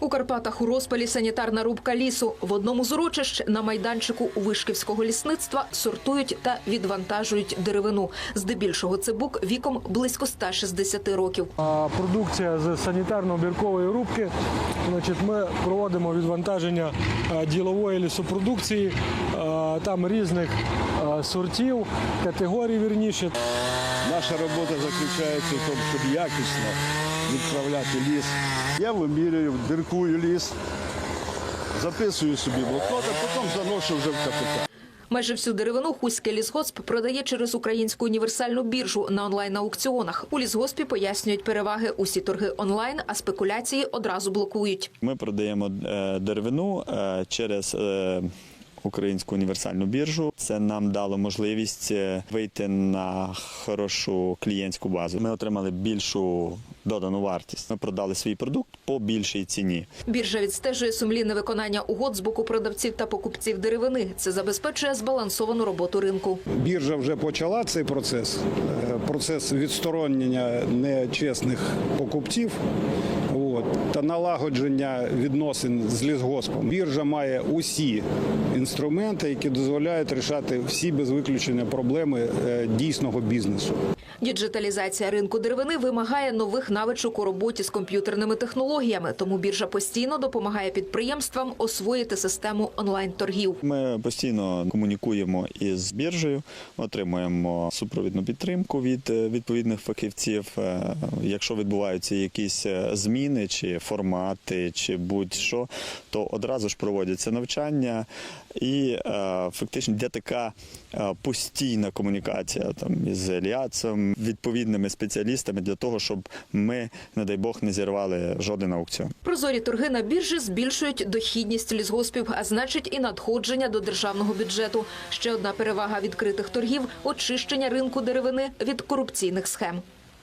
У Карпатах у розпалі санітарна рубка лісу. В одному з урочищ на майданчику Вишківського лісництва сортують та відвантажують деревину. Здебільшого це бук віком близько 160 років. Продукція з санітарно-біркової рубки. Значить, ми проводимо відвантаження е, ділової лісопродукції, е, там різних е, сортів, категорій вірніше. Наша робота заключається в тому, щоб якісно відправляти ліс. Я вимірюю, диркую ліс, записую собі блокнот, а потім заношу вже в КПК. Майже всю деревину Хуське лісгосп продає через українську універсальну біржу на онлайн-аукціонах. У лісгоспі пояснюють переваги усі торги онлайн, а спекуляції одразу блокують. Ми продаємо е, деревину е, через е, українську універсальну біржу. Це нам дало можливість е, вийти на хорошу клієнтську базу. Ми отримали більшу додану вартість. Ми продали свій продукт по більшій ціні. Біржа відстежує сумлінне виконання угод з боку продавців та покупців деревини. Це забезпечує збалансовану роботу ринку. Біржа вже почала цей процес, е, процес відсторонення нечесних покупців та налагодження відносин з лісгоспом. Біржа має усі інструменти, які дозволяють рішати всі без виключення проблеми е, дійсного бізнесу. Діджиталізація ринку деревини вимагає нових навичок у роботі з комп'ютерними технологіями. Тому біржа постійно допомагає підприємствам освоїти систему онлайн-торгів. Ми постійно комунікуємо із біржею, отримуємо супровідну підтримку від е, відповідних фахівців. Е, Якщо відбуваються якісь е, зміни чи формати, чи будь-що, то одразу ж проводяться навчання, і фактично йде така постійна комунікація там із Еліацем, відповідними спеціалістами для того, щоб ми, не дай Бог, не зірвали жоден аукціон. Прозорі торги на біржі збільшують дохідність лісгоспів, а значить і надходження до державного бюджету. Ще одна перевага відкритих торгів очищення ринку деревини від корупційних схем.